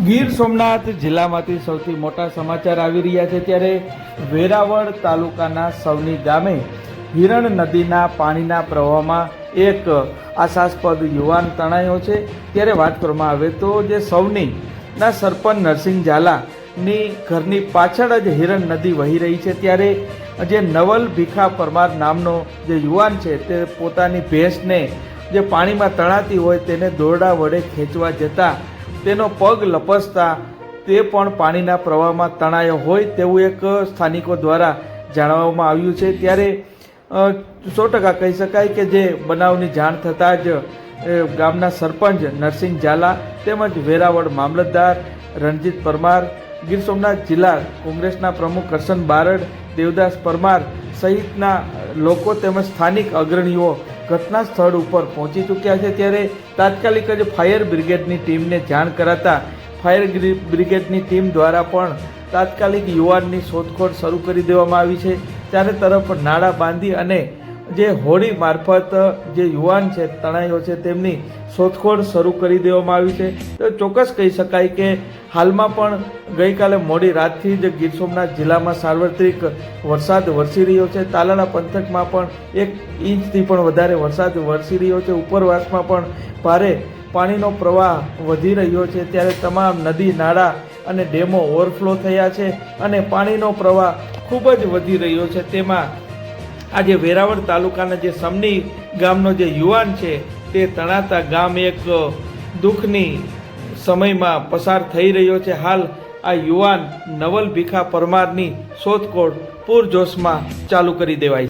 ગીર સોમનાથ જિલ્લામાંથી સૌથી મોટા સમાચાર આવી રહ્યા છે ત્યારે વેરાવળ તાલુકાના સૌની ગામે હિરણ નદીના પાણીના પ્રવાહમાં એક આશાસ્પદ યુવાન તણાયો છે. ત્યારે વાત કરવામાં આવે તો જે સૌનીના સરપંચ નરસિંહ ઝાલાની ઘરની પાછળ જ હિરણ નદી વહી રહી છે ત્યારે જે નવલ ભીખા પરમાર નામનો જે યુવાન છે તે પોતાની ભેંસને જે પાણીમાં તણાતી હોય તેને દોરડા વડે ખેંચવા જતા તેનો પગ લપસતા તે પણ પાણીના પ્રવાહમાં તણાયો હોય તેવું એક સ્થાનિકો દ્વારા જાણવામાં આવ્યું છે. ત્યારે સો ટકા કહી શકાય કે જે બનાવની જાણ થતાં જ ગામના સરપંચ નરસિંહ ઝાલા તેમજ વેરાવળ મામલતદાર રણજીત પરમાર, ગીર સોમનાથ જિલ્લા કોંગ્રેસના પ્રમુખ કરશન બારડ, દેવદાસ પરમાર સહિતના લોકો તેમજ સ્થાનિક અગ્રણીઓ ઘટના સ્થળ ઉપર પહોંચી ચૂક્યા છે ત્યારે તાત્કાલિક જ ફાયર બ્રિગેડની ટીમને જાણ કરાતા ફાયર બ્રિગેડની ટીમ દ્વારા પણ તાત્કાલિક યુવાનની શોધખોળ શરૂ કરી દેવામાં આવી છે. ચારે તરફ નાળા બાંધી અને જે હોડી મારફત જે યુવાન છે, તણાઈઓ છે, તેમની શોધખોળ શરૂ કરી દેવામાં આવી છે. તો ચોક્કસ કહી શકાય કે હાલમાં પણ ગઈકાલે મોડી રાતથી જ ગીર સોમનાથ જિલ્લામાં સાર્વત્રિક વરસાદ વરસી રહ્યો છે. તાલાળા પંથકમાં પણ એક ઇંચથી પણ વધારે વરસાદ વરસી રહ્યો છે. ઉપરવાસમાં પણ ભારે પાણીનો પ્રવાહ વધી રહ્યો છે. ત્યારે તમામ નદી, નાળા અને ડેમો ઓવરફ્લો થયા છે અને પાણીનો પ્રવાહ ખૂબ જ વધી રહ્યો છે. તેમાં આજે વેરાવળ તાલુકાના જે સમની ગામનો જે યુવાન છે, તે તણાતા ગામ એક દુઃખની સમયમાં પસાર થઈ રહ્યો છે. હાલ આ યુવાન નવલ ભીખા પરમારની શોધખોળ પૂરજોશમાં ચાલુ કરી દેવાય